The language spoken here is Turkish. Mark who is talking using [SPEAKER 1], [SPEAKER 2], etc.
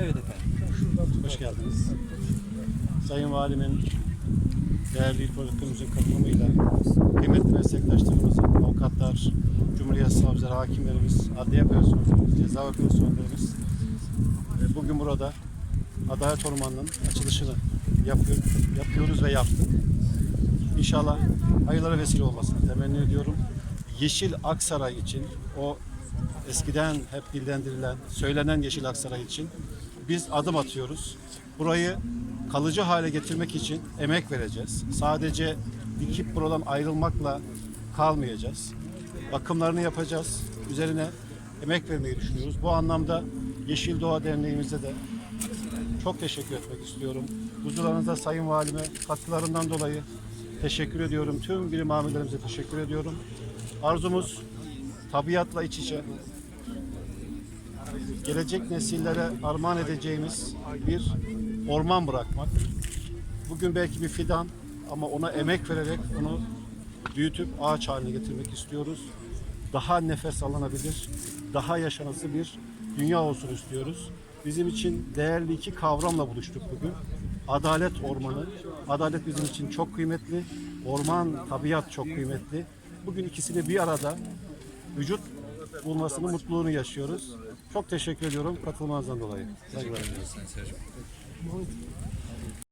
[SPEAKER 1] Evet efendim.
[SPEAKER 2] Hoş geldiniz. Sayın Valimin değerli il politikimizin katılımıyla kıymetli meslektaşlarımız, avukatlar, Cumhuriyet Savcıları, hakimlerimiz, adliye personelimiz, ceza personellerimiz e, bugün burada Adalet Ormanı'nın açılışını yapıyor, yapıyoruz ve yaptık. İnşallah hayırlara vesile olmasını temenni ediyorum. Yeşil Aksaray için o eskiden hep dillendirilen, söylenen Yeşil Aksaray için biz adım atıyoruz. Burayı kalıcı hale getirmek için emek vereceğiz. Sadece dikip buradan ayrılmakla kalmayacağız. Bakımlarını yapacağız. Üzerine emek vermeyi düşünüyoruz. Bu anlamda Yeşil Doğa Derneğimizde de çok teşekkür etmek istiyorum. Huzurlarınızda Sayın Valime katkılarından dolayı teşekkür ediyorum. Tüm bilim amirlerimize teşekkür ediyorum. Arzumuz tabiatla iç içe, gelecek nesillere armağan edeceğimiz bir orman bırakmak. Bugün belki bir fidan ama ona emek vererek onu büyütüp ağaç haline getirmek istiyoruz. Daha nefes alınabilir, daha yaşanası bir dünya olsun istiyoruz. Bizim için değerli iki kavramla buluştuk bugün. Adalet ormanı. Adalet bizim için çok kıymetli. Orman, tabiat çok kıymetli. Bugün ikisini bir arada vücut bulmasını, mutluluğunu yaşıyoruz. Çok teşekkür ediyorum katılmanızdan dolayı. Saygılar.